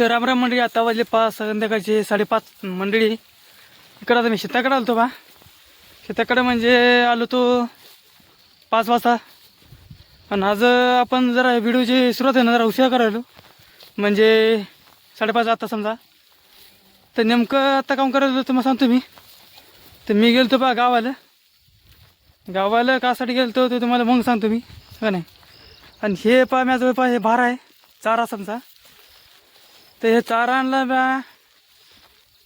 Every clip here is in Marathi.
तर रामराम मंडळी आता वाजले पाच संध्याकाळचे साडेपाच मंडळी. इकडं आता मी शेताकडे आलो बा. शेताकडे म्हणजे आलो तो पाच वाजता. आणि आज आपण जरा व्हिडिओची सुरुवात आहे ना जरा उशिरा करायलो म्हणजे साडेपाच आता समजा. तर नेमकं आता काम करायला मग सांगतो मी. तर मी गेलो बा गावाला. गावाला कासाठी गेलो ते तुम्हाला मग सांगतो मी. हो का नाही? आणि हे पा माझं पा हे भार आहे. चारा समजा. तर हे चारा आणला बा.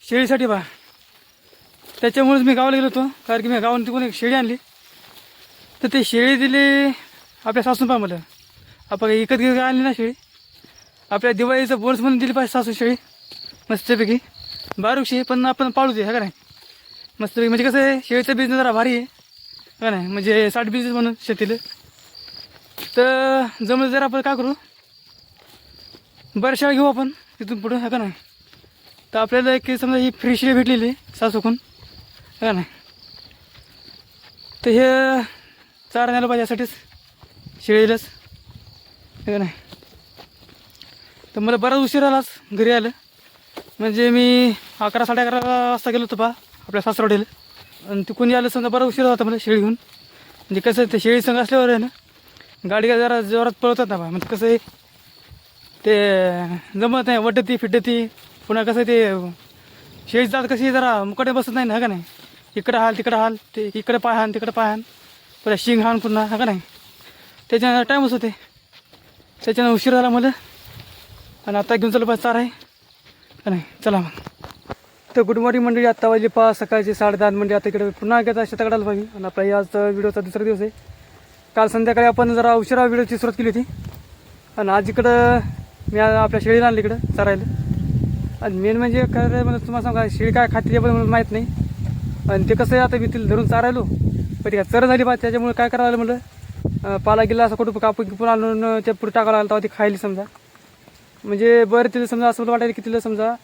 शेळीसाठी बा. त्याच्यामुळेच मी गावाला गेलो होतो कारण की मी गावाने तिकडून एक शेळी आणली. तर ते शेळी दिली आपल्या सासून पहा मला आपण काही इकत घेत आणली ना शेळी. आपल्या दिवाळीचं बोर्स म्हणून दिली पाहिजे सासू शेळी. मस्तपैकी. बारूकशी पण आपण पाळू दे हा का नाही? मस्तपैकी. म्हणजे कसं आहे शेळीचा बिझनेस जरा भारी आहे. का नाही? म्हणजे साठ बिझनेस म्हणून शेतीला. तर जमलं जर आपण काय करू? बरं शाळा घेऊ आपण. तिथून पुढं हा का नाही? तर आपल्याला एक समजा ही फ्री भेटलेली आहे सासूकून. हा का नाही? तर हे चार न्यायला पाहिजे यासाठीच शेळीलाच. है का नाही? तर मला बराच उशीर आलाच घरी आलं. म्हणजे मी अकरा साडे अकरा वाजता गेलो होतो बा आपल्या सासरवाडीला. आणि तिकून यायला समजा बरा उशीर होता मला शेळी घेऊन. म्हणजे कसं ते शेळी संघ असल्यावर आहे ना गाडी जरा जोरात पळवतात ना बा म्हणजे कसं आहे ते जमत नाही वटती फिटती. पुन्हा कसं ते शेळी जात कशी जरा मुकडे बसत नाही ना हा का नाही? इकडं हाल तिकडं हाल ते इकडे पाय हान तिकडे पाय हान पुन्हा शिंग हान पुन्हा हा का नाही? त्याच्यानं टाईमच होते त्याच्यानं उशीर झाला मला. आणि आता घेऊन चालू पाहिजे चार आहे. का नाही चला मग. तर गुड मॉर्निंग मंडळी आत्ता वाजले पाच सकाळचे साडेदहा म्हणजे आता इकडे पुन्हा एकदा शेताकडे पाहिजे आणि आपला आज व्हिडिओचा दुसरा दिवस आहे. काल संध्याकाळी आपण जरा उशिरा व्हिडिओची सुरुवात केली होती. आणि आज इकडं मी आपल्या शेळीला आणली इकडं चरायला आणि मेन म्हणजे काय रे तुम्हाला सांगा शेळी काय खाते ते पण माहीत नाही. आणि ते कसं आहे आता मी तिला धरून चारायलो. पण ती काय चर झाली बा त्याच्यामुळे काय करायला म्हणलं पाला गेला असं कुठं कापून किपून आणून त्या पुढे टाकायला आला तेव्हा ती खायली समजा. म्हणजे बरं तिला समजा असं मला वाटायला की तिला समजा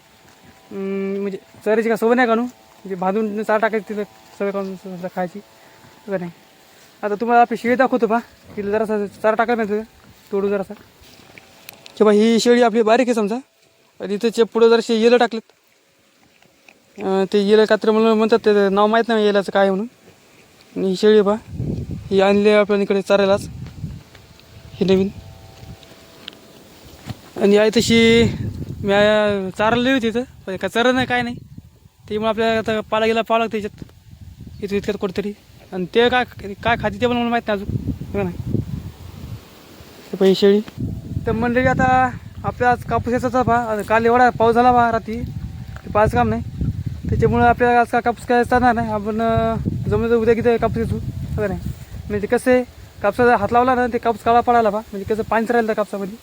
म्हणजे चरायची का सवय नाही काढू म्हणजे बांधून चार टाकायची तिला सवय काढून समजा खायची. नाही. आता तुम्हाला आपली शेळी दाखवतो पा तिला जरासा चारा टाकायला मिळतं तोडू जरासा. किंवा ही शेळी आपली बारीक आहे समजा. आणि इथं पुढं जरासे येलं टाकलेत. ते येलं कात्र म्हणून म्हणतात ते नाव माहीत नाही येलाचं काय म्हणून. आणि ही शेळी बा ही आणली आपल्या इकडे चारायलाच. ही नवीन. आणि आहे तशी मी चारली होती इथं पण काय चरण नाही काय नाही. ते मग आपल्याला आता पाला गेला पाला लागतं त्याच्यात इथं इतक्यात कुठेतरी. आणि ते काय काय खाते ते पण मला माहीत नाही अजून. हो नाही ते ही शेळी. तर मंडळी आता आपल्या आज कापूस याचा पहा काल एवढा पाऊस झाला बा रात्री. ते पाच काम नाही. त्याच्यामुळं आपल्याला आज का कापूस काय चालणार नाही. आपण जमलं तर उद्या किती कापूस येतो. हो बघा नाही? म्हणजे कसं आहे कापसाचा हात लावला ना ते कापूस काळा पडायला बा. म्हणजे कसं पाणी राहिलं कापसामध्ये.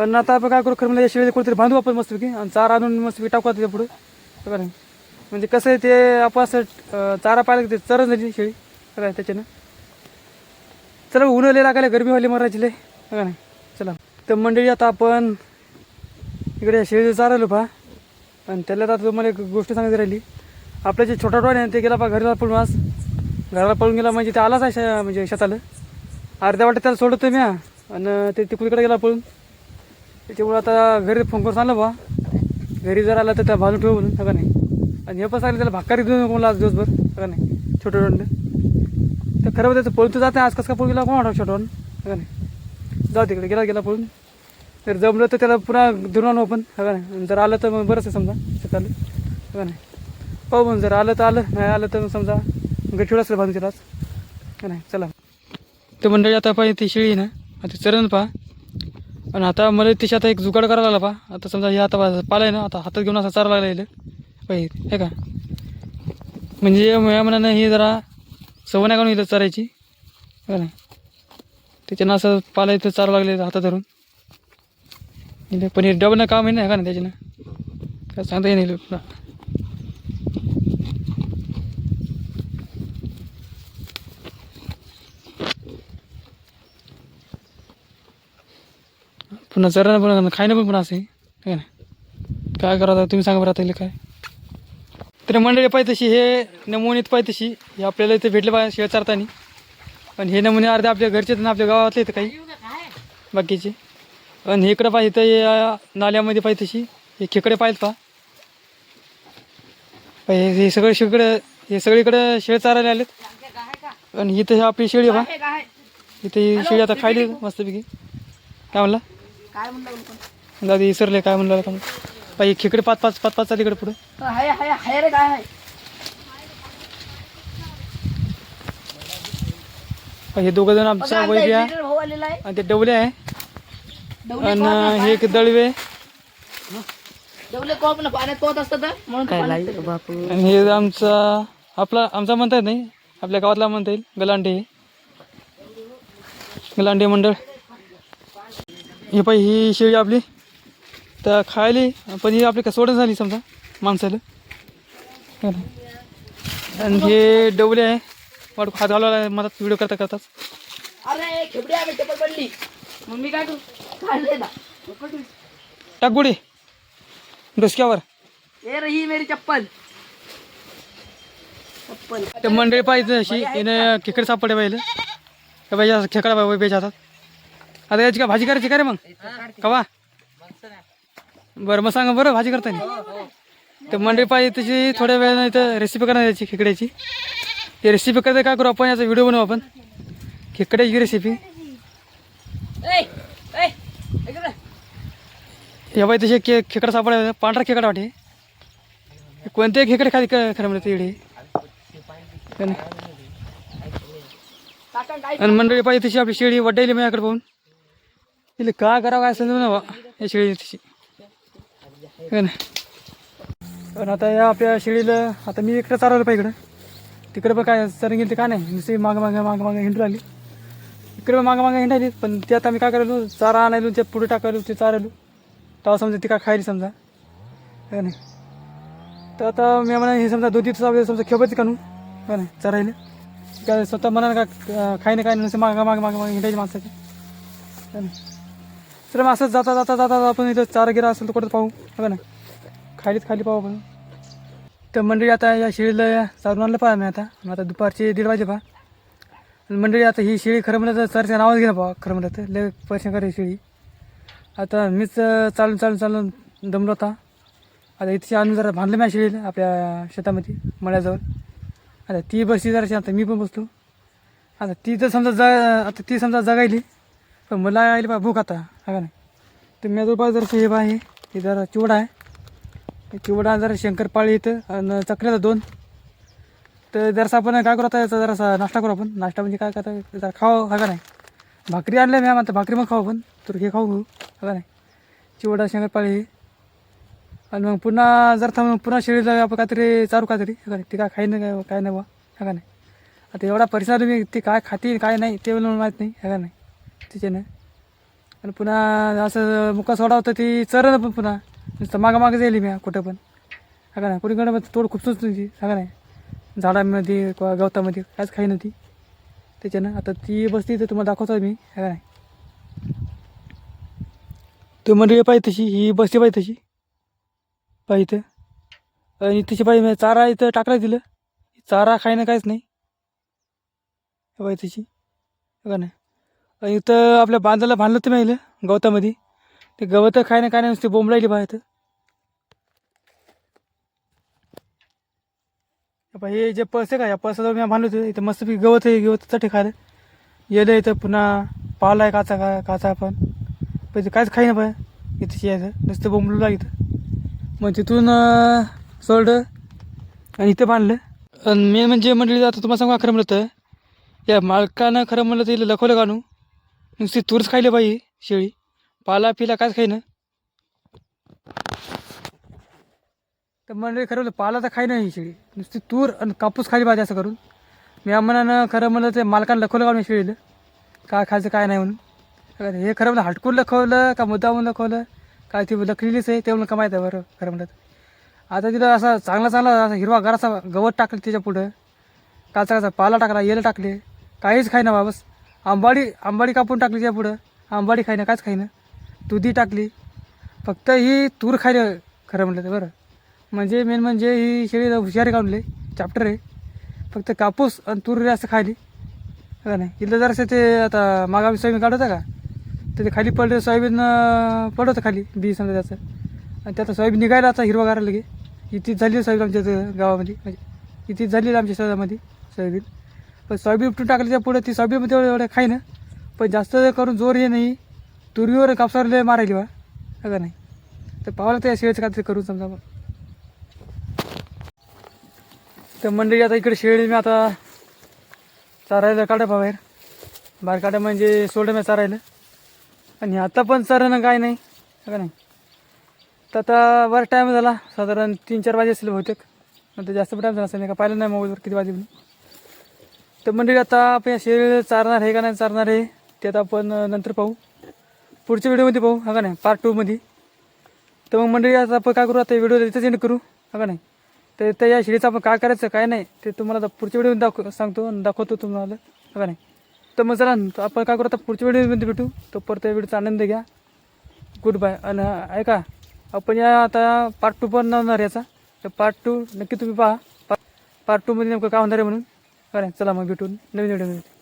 आणि आता आपण काय करू खरं म्हणजे या शेळीला कुठेतरी बांधू आपण मस्तपैकी आणि चारा आणून मस्तपैकी टाकू आता पुढे बघा हो नाही? म्हणजे कसं आहे ते आपण असं चारा पाहिलं की ते चरण झाली शेळी. हो बघा त्याच्यानं. चला उन्हाळे लागायला गरमी व्हायला मरायची लय बघा नाही? चला. तर मंडळी आता आपण इकडे शेळी चारायलो पहा. आणि त्याला आता तुम्हाला एक गोष्ट सांगायची राहिली. आपलं जे छोटा टॉय आहे ते गेला पहा घराला पळून आज. घराला पळून गेला म्हणजे ते आलाच आहे म्हणजे शेताला. अर्ध्या वाटत त्याला सोडतो मी आणि ते तिकडे गेला पळून. त्याच्यामुळे आता घरी फोन करून सांगलं बा घरी जर आला तर त्या भाजून ठेवू म्हणून का नाही? आणि हे पण सांगितलं त्याला भाकारी देऊ नको मला आज दिवसभर सगळं नाही? छोटं डोंड तर खरं त्याचं पळून तर जाते आज. कसं का पळून गेला? कोण वाटतं छोटं का नाही? जाऊ तिकडे गेला गेला पळून. तर जमलं तर त्याला पुन्हा धरून आणू आपण. हा नाही? जर आलं तर मग बरंच आहे समजा शेताला. हा नाही? पाहू मग जर आलं तर आलं नाही आलं तर मग समजा गठीवर असलं बांधून त्यालाच का नाही चला. तर मंडळी आता पाहिजे ती शेळी आहे ना आता चरण पहा. आणि आता मला तिशी आता एक जुगाड करायला लागला पहा. आता समजा हे आता पाला ना आता हातात घेऊन असा चारा लागला येईल पाहिजे हे का? म्हणजे या मनानं हे जरा सवय नाही काढून इथं चरायची? का नाही? त्याच्यानं असं पाला इथं चालू लागले हातात धरून. पनीर पण हे डबल काम आहे ना का ना त्याच्यानं. काय सांगता येईल पुन्हा. पुन्हा चरण पण खायनं पण पुन्हा असं आहे. ना काय करा तुम्ही सांगा बरं आता काय. तर मंडळी पाहिजे तशी हे नमुनीत पाहिजे तशी. हे आपल्याला इथे भेटले पाहिजे शिवाय चारताना. पण हे नमुने अर्धे आपल्या घरचे आहेत ना आपल्या गावातले आहेत काही. बाकीचे. आणि इकडं पाहिजे तर नाल्यामध्ये पाहिजे तशी. हे खेकडे पाहिजेत पहा. हे हे सगळे शेकडे हे सगळीकडे शेळ चारायला आलेत. आणि इथं आपली शेळी पा पहा. इथे ही शेळी आता खायली मस्तपैकी. काय म्हणला? दादा विसरले काय म्हणलं का पाहिजे खेकडे पाच पाच पाच पाच तिकडे पुढं. हे दोघं जण आमच्या आहे. आणि ते डवले आहे. आणि हे एक दळवे. आणि हे आमचा आपला आमचा म्हणता येत नाही. आपल्या गावातला म्हणता येईल. गलांडे हे. गलांडे मंडळ. हे पाहि ही शेळी आपली. तर खायली पण ही आपली का सोडून झाली समजा माणसाला. हो. आणि हे डवले आहे. वाट हात घालवायला मला व्हिडिओ करता करताच. अरे खेपडी आम्ही चप्पल पडली मग मी काय करू? काढले ना. टाक गुढी. डोसक्यावर. ये रही मेरी चप्पल. चप्पल. ते मंडळी पाहिजे अशी येणे खेकडे सापडे पाहिजे का पाहिजे असं खेकडा पाहिजे हातात आता याची का भाजी करायची का रे मग? कवा? बरं मग सांगा बरं भाजी करताना तर मंडळी पाहिजे तशी थोड्या वेळानं इथं रेसिपी करणार याची खेकड्याची. ही रेसिपी करता काय करू आपण याचा व्हिडिओ बनवू आपण? खेकड्याची रेसिपी ए इकडे. या बाई तसे के खेकडा सापडा पांढरा खेकडा वाटे. हे कोणत्याही खेकडे खाली क- खरं म्हणते है काय आणि मंडळी पाहिजे तशी आपली शेळी वड्डायली माझ्याकडे पाहून. तिला काय करावं काय समजून ना या शेळी तशी. है पण आता या आपल्या शेळीला आता मी इकडे चालवलं पाहिजे इकडं. तिकडे पण काय चरण गेली ते काय नाही? नुसती मागं मागं मागं मागं हिंडू आली इकडे पण मागं मागं हिंडायली पण ते आता मी काय करायलो? चारा आणायलो ते पुढे टाकायलो ते चारायलो. तेव्हा समजा ती काय खायली समजा. है नाही तर आता मी म्हणा हे समजा दोन तीन समजा खेपायचं कानू है नाही चरायला. काय स्वतः मनानं का खाय ना काय नसते मागं मागं मागं मागं हिंडायची माणसाची. है नाही तर मग असंच जाता जाता जाता आपण इथं चारा गिरा असेल तर कुठं पाहू? बघा ना? खालीच खाली पाहू आपण. तर मंडळी आता या शेळीला चालून आणलं पहा मी आता. आता दुपारचे दीड वाजे पहा. मंडळी आता ही शेळी खरं म्हणलं तर सरच्या नावाच घ्या पहा खरं म्हणलं तर. लय पैसे करे शेळी. आता मीच चालून चालून चालून दमलो होता आता इथे आणून जरा बांधलं मी शेळीला आपल्या शेतामध्ये मळ्याजवळ. आता ती बसली जराशी आता मी पण बसलो. आता ती तर समजा जा आता ती समजा जगायली. पण मला आली बा भूक आता हा का नाही? तर मी जवळपास जर हे बा हे जरा चिवडा आहे. हे चिवडा जरा शंकरपाळी इथं आणि चकल्याचा दोन. तर जरासा आपण काय करू आता याचा जरासा नाश्ता करू आपण. नाश्ता म्हणजे काय करता जरा खाऊ हा का नाही? भाकरी आणलं मॅम आता भाकरी मग खाऊ आपण. तर हे खाऊ घेऊ हा का नाही? चिवडा शंकरपाळी हे. आणि मग पुन्हा जर थांबून पुन्हा शेळीला आपण काहीतरी चारू काहीतरी हा का नाही? ते काय खाई नाही काय काय नाही बा हा का नाही? आता एवढा परिसर मी ते काय खातील काय नाही ते मला माहीत नाही हा का नाही? तिच्यानं आणि पुन्हा असं मुका सोडा होतं ती चरण पण पुन्हा. नुसतं मागं मागं जाईल मी कुठं पण. हा का नाही? कुणीकडं मग तोड खूप सुचत होती. सांगा नाही? झाडांमध्ये किंवा गवतामध्ये काहीच खाई नव्हती. त्याच्यानं आता ती बसती तर तुम्हाला दाखवतो मी. हा का नाही? तू मंडळी पाहिजे तशी? ही बसती पाहिजे तशी? पाहिजे आणि तिची पाहिजे चारा इथं टाकला दिलं चारा खायनं काहीच नाही. पाहिजे तशी. का नाही? इथं आपल्या बांधाला बांधलं होतं माहिलं गवतामध्ये. ते गवत काय ना काय नाही नुसते बोंबलायली बा इथं हे जे पळस आहे का या पळसाजवळ मी बांधलं होतो इथं मस्तपैकी गवत आहे गवत चटे खायला. येलं इथं पुन्हा पाला आहे काचा का काचा पण. पैसे कायच काहीच खाई ना पाय इथं यायचं नुसतं बोंबलू इथं. मग तिथून सोडलं आणि इथं बांधलं. आणि मेन म्हणजे म्हटलं आता तुम्हाला सांगू खरं म्हणलं तर? या मालकानं खरं म्हणलं तर हिला लखवलं कानू नुसती तूरच खायला पाहिजे शेळी. पाला पिला कायच खाईन. तर मंडळी खरं पाला तर खाई नाही ही शेळी. नुसती तूर आणि कापूस खाली पाहिजे असं करून. मी आम्हाला खरं म्हणलं ते मालकानं लखवलं का मी शेळीलं. काय खायचं काय नाही म्हणून. हे खरं म्हणलं हटकून लखवलं का मुद्दामून लखवलं? काय ती लखलेलीच आहे ते म्हणून का माहीत आहे बरं खरं म्हणलं तर. आता तिला असा चांगला चांगला असा हिरवा गाराचा गवत टाकलं त्याच्या पुढं. काचा काचा पाला टाकला येलं टाकले. काहीच खायना बा बस आंबाडी आंबाडी कापून टाकली त्याच्या पुढं. आंबाडी खायना कायच खाईना. दुधी टाकली. फक्त ही तूर खायला खरं म्हटलं तर बरं. म्हणजे मेन म्हणजे ही शेळी हुशारी काढले चॅप्टर आहे. फक्त कापूस आणि तूर असं खायली. हो का नाही? इथलं जरासं ते आता मागावी सोयाबीन काढत का? तर ते खाली पडलं सोयाबीन पडत होतं खाली बी समजा त्याचं. आणि त्याचा सोयाबीन निघायला आता हिरवागार लगे. इथेच झाली सोयाबीन आमच्या इथं गावामध्ये. म्हणजे इथेच झाली आमच्या शहरामध्ये सोयाबीन. पण सोयाबीन उपटून टाकल्याच्या पुढं ती सोयाबीनमध्ये एवढं एवढं खाई पण जास्त करून जोर ये नाही. तुरीवर कापसावर लय मारायली बा. का नाही? तर पावलं त्या या शेळीचं काहीतरी करू समजा मग तर मंडळी आता इकडे शेळी मी आता चारायला काढा बाहेर. बाहेर काढा म्हणजे सोडलं मी चारायला. आणि आता पण चारणं काय नाही का नाही? तर आता बराच टाईम झाला. साधारण तीन चार वाजे असेल बहुतेक. नंतर जास्त टाईम झाला असेल. नाही का पाहिलं नाही मोबाईलवर किती वाजे म्हणून तर मंडळी आता आपण या शेळी चारणार आहे का नाही चारणार आहे ते आता आपण नंतर पाहू. पुढच्या व्हिडिओमध्ये पाहू हा का नाही? पार्ट टूमध्ये तर मग मंडळी आता आपण काय करू? आता व्हिडिओ इथंच एंड करू हा का नाही? तर त्या या शिडीचं आपण काय करायचं काय नाही ते तुम्हाला आता पुढच्या व्हिडिओ दाखव सांगतो आणि दाखवतो तुम्हाला हा का नाही? तर मग चला तर आपण काय करू? आता पुढच्या व्हिडिओमध्ये भेटू. तो परत या व्हिडिओचा आनंद घ्या. गुड बाय आणि ऐका आपण या आता पार्ट टू पण होणार याचा. तर पार्ट टू नक्की तुम्ही पहा. पार्ट टूमध्ये नेमकं काय होणार आहे म्हणून काय चला मग भेटून नवीन व्हिडिओमध्ये.